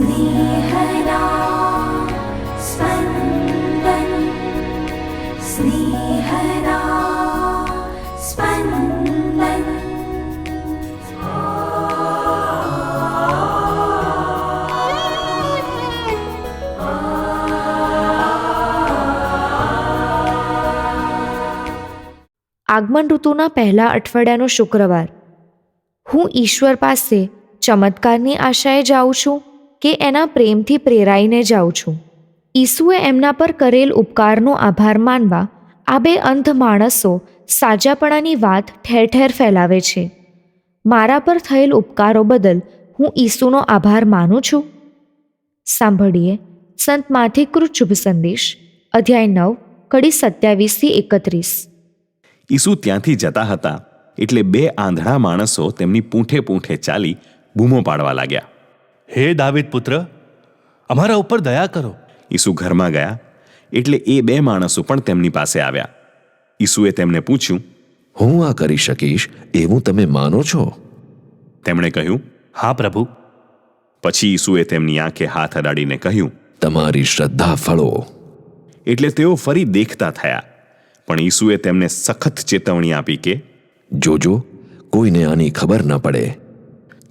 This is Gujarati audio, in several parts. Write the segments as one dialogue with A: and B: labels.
A: स्नेहदा स्पन्दन् स्नेहदा स्पन्दन्
B: આગમન ઋતુના પહેલા અઠવાડિયાનો શુક્રવાર હું ઈશ્વર પાસે ચમત્કારની આશાએ જાઉં છું કે એના પ્રેમથી પ્રેરાઈને જાઉં છું. ઈસુએ એમના પર કરેલ ઉપકારનો આભાર માનવા આ બે અંધ માણસો સાજાપણાની વાત ઠેર ઠેર ફેલાવે છે. મારા પર થયેલ ઉપકારો બદલ હું ઈસુનો આભાર માનું છું. સાંભળીએ સંત માથિકૃત શુભ સંદેશ, અધ્યાય નવ, કડી સત્યાવીસથી એકત્રીસ.
C: ઈસુ ત્યાંથી જતા હતા, એટલે બે આંધળા માણસો તેમની પૂંઠે પૂંઠે ચાલી બૂમો પાડવા લાગ્યા.
D: હે દાવિદ પુત્ર અમારા ઉપર દયા કરો.
C: ઈસુ ઘરમાં ગયા એટલે એ બે માણસો પણ તેમની પાસે આવ્યા. ઈસુએ તેમને પૂછ્યું
E: હું આ કરી શકીશ એવું તમે માનો છો?
C: તેમણે કહ્યું
D: હા પ્રભુ.
C: પછી ઈસુએ તેમની આંખે હાથ અડાડીને કહ્યું
E: તમારી શ્રદ્ધા ફળો.
C: એટલે તેઓ ફરી દેખતા થયા. પણ ઈસુએ તેમને સખત ચેતવણી આપી કે
E: જોજો કોઈને આની ખબર ન પડે.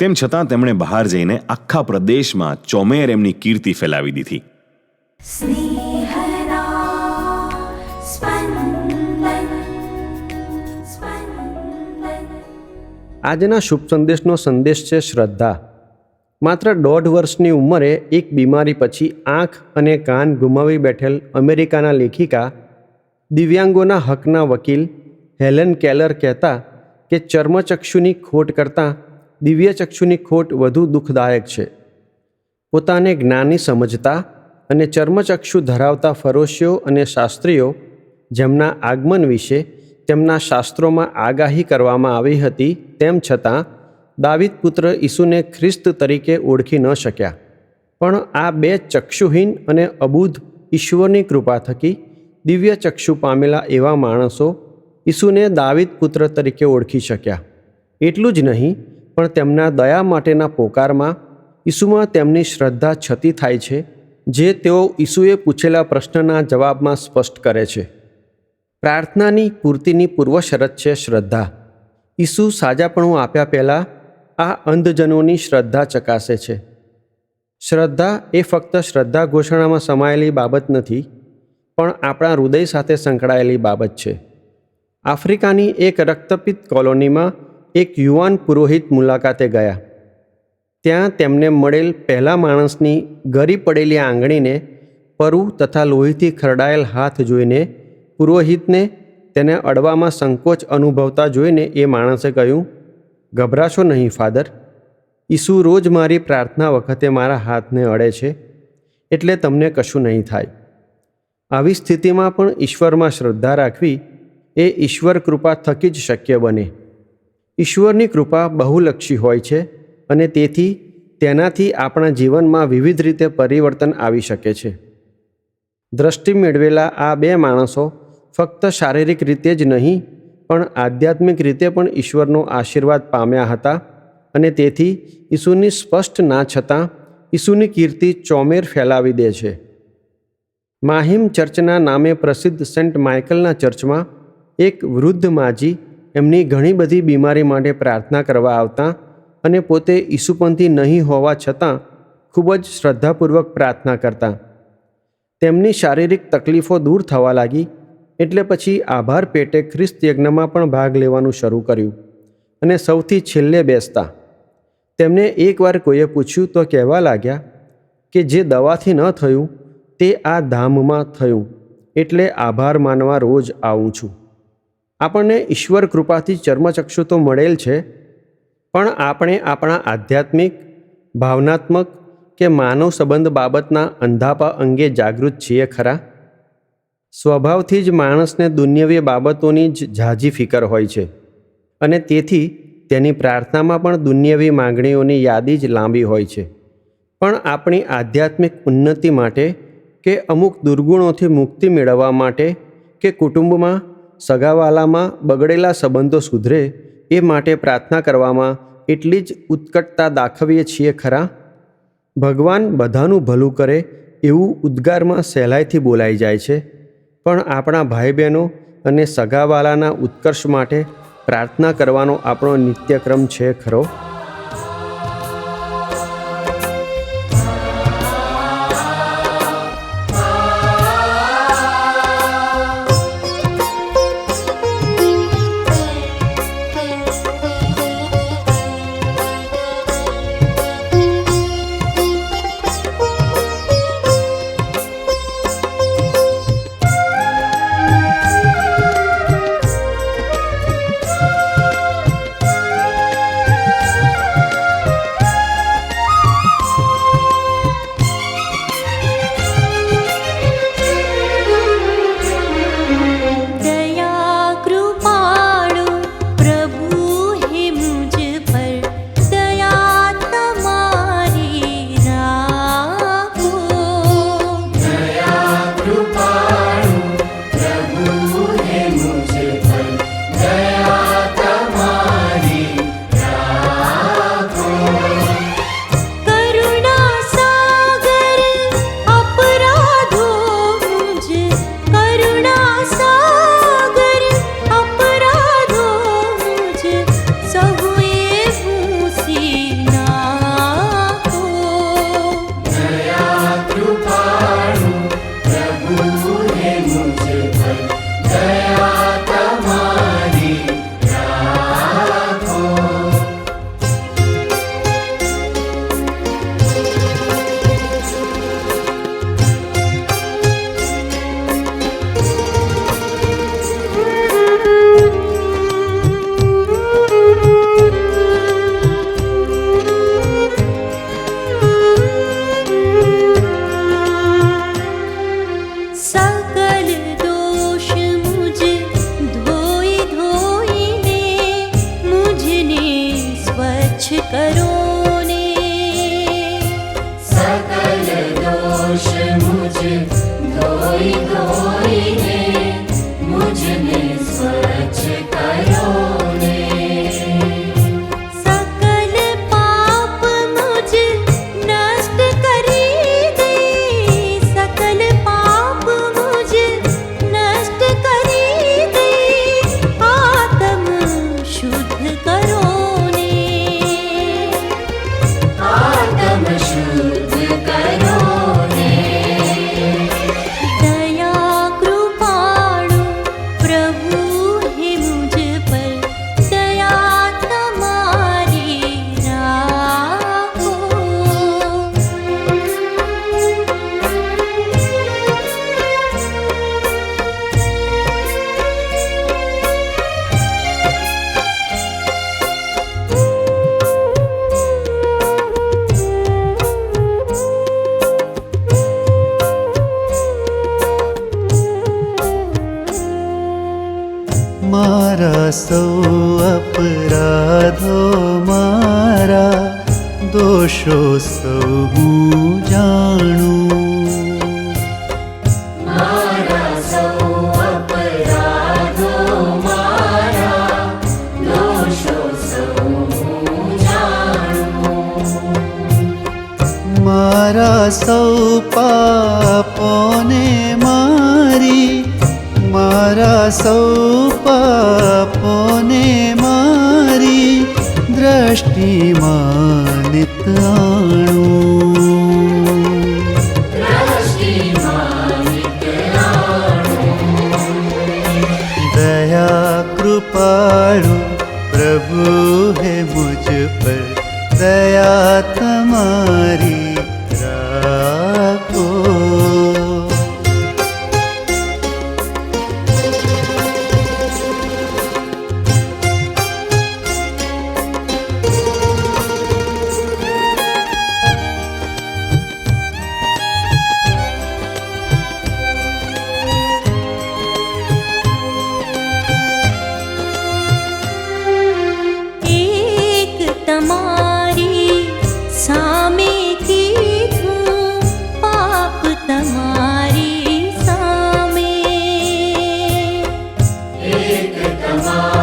C: તેમ છતાં તેમણે બહાર જઈને આખા પ્રદેશમાં ચોમેર એમની કીર્તિ ફેલાવી દીધી.
F: આજના શુભ સંદેશનો સંદેશ છે શ્રદ્ધા. માત્ર દોઢ વર્ષની ઉંમરે એક બીમારી પછી આંખ અને કાન ગુમાવી બેઠેલ અમેરિકાના લેખિકા દિવ્યાંગોના હકના વકીલ હેલેન કેલર કહેતા કે ચર્મચક્ષુની ખોટ કરતાં દિવ્યચક્ષુની ખોટ વધુ દુઃખદાયક છે. પોતાને જ્ઞાની સમજતા અને ચર્મચક્ષુ ધરાવતા ફરોશીઓ અને શાસ્ત્રીઓ જેમના આગમન વિશે તેમના શાસ્ત્રોમાં આગાહી કરવામાં આવી હતી તેમ છતાં દાવિદ પુત્ર ઈસુને ખ્રિસ્ત તરીકે ઓળખી ન શક્યા. પણ આ બે ચક્ષુહીન અને અબુધ ઈશ્વરની કૃપા થકી દિવ્ય ચક્ષુ પામેલા એવા માણસો ઈસુને દાવિદ પુત્ર તરીકે ઓળખી શક્યા. એટલું જ નહીં પણ તેમના દયા માટેના પોકારમાં ઈસુમાં તેમની શ્રદ્ધા છતી થાય છે, જે તેઓ ઈસુએ પૂછેલા પ્રશ્નના જવાબમાં સ્પષ્ટ કરે છે. પ્રાર્થનાની પૂર્તિની પૂર્વશરત છે શ્રદ્ધા. ઈસુ સાજાપણું આપ્યા પહેલાં આ અંધજનોની શ્રદ્ધા ચકાસે છે. શ્રદ્ધા એ ફક્ત શ્રદ્ધા ઘોષણામાં સમાયેલી બાબત નથી, પણ આપણા હૃદય સાથે સંકળાયેલી બાબત છે. આફ્રિકાની એક રક્તપિત કોલોનીમાં એક યુવાન પુરોહિત મુલાકાતે ગયા. ત્યાં તેમને મળેલ પહેલા માણસની ગરી પડેલી આંગળીને પરુ તથા લોહીથી ખરડાયેલ હાથ જોઈને પુરોહિતને તેને અડવામાં સંકોચ અનુભવતા જોઈને એ માણસે કહ્યું, ગભરાશો નહીં, ફાધર. ઈસુ રોજ મારી પ્રાર્થના વખતે મારા હાથને અડે છે, એટલે તમને કશું નહીં થાય. આવી સ્થિતિમાં પણ ઈશ્વરમાં શ્રદ્ધા રાખવી એ ઈશ્વર કૃપા થકી જ શક્ય બને. ઈશ્વરની કૃપા બહુલક્ષી હોય છે અને તેથી તેનાથી આપણા જીવનમાં વિવિધ રીતે પરિવર્તન આવી શકે છે. દ્રષ્ટિ મેળવેલા આ બે માણસો ફક્ત શારીરિક રીતે જ નહીં, પણ આધ્યાત્મિક રીતે પણ ઈશ્વરનો આશીર્વાદ પામ્યા હતા અને તેથી ઈસુની સ્પષ્ટ ના છતાં ઈસુની કીર્તિ ચોમેર ફેલાવી દે છે. માહિમ ચર્ચના નામે પ્રસિદ્ધ સેન્ટ માઇકલના ચર્ચમાં એક વૃદ્ધ માજી એમની ઘણી બધી બીમારી માટે પ્રાર્થના કરવા આવતા અને પોતે ઈસુપંથી નહીં હોવા છતાં ખૂબ જ શ્રદ્ધાપૂર્વક પ્રાર્થના કરતા. તેમની શારીરિક તકલીફો દૂર થવા લાગી એટલે પછી આભાર પેટે ખ્રિસ્ત યજ્ઞમાં પણ ભાગ લેવાનું શરૂ કર્યું અને સૌથી છેલ્લે બેસતા. તેમને એકવાર કોઈએ પૂછ્યું તો કહેવા લાગ્યા કે જે દવાથી ન થયું તે આ ધામમાં થયું એટલે આભાર માનવા રોજ આવું છું. આપણને ઈશ્વર કૃપાથી ચર્મચક્ષુ તો મળેલ છે, પણ આપણે આપણા આધ્યાત્મિક, ભાવનાત્મક કે માનવ સંબંધ બાબતના અંધાપા અંગે જાગૃત છીએ ખરા? સ્વભાવથી જ માણસને દુન્યવી બાબતોની જ ઝાઝી ફિકર હોય છે, અને તેથી તેની પ્રાર્થનામાં પણ દુન્યવી માંગણીઓની યાદી જ લાંબી હોય છે. પણ આપણી આધ્યાત્મિક ઉન્નતિ માટે કે અમુક દુર્ગુણોથી મુક્તિ મેળવવા માટે કે કુટુંબમાં સગાવાલામાં બગડેલા સંબંધો સુધરે એ માટે પ્રાર્થના કરવામાં એટલી જ ઉત્કટતા દાખવીએ છીએ ખરા? ભગવાન બધાનું ભલું કરે એવું ઉદ્ગારમાં સહેલાઈથી બોલાઈ જાય છે. પણ આપણા ભાઈ બહેનો અને સગાવાલાના ઉત્કર્ષ માટે પ્રાર્થના કરવાનો આપણો નિત્યક્રમ છે ખરો?
A: करो अपरा धो मा
G: दोषोऽस्तु સૌ પાપોને મારી દ્રષ્ટિમાં નિતાણું દયા કૃપાળુ પ્રભુ હે મુજ પર દયા તમારી Mama.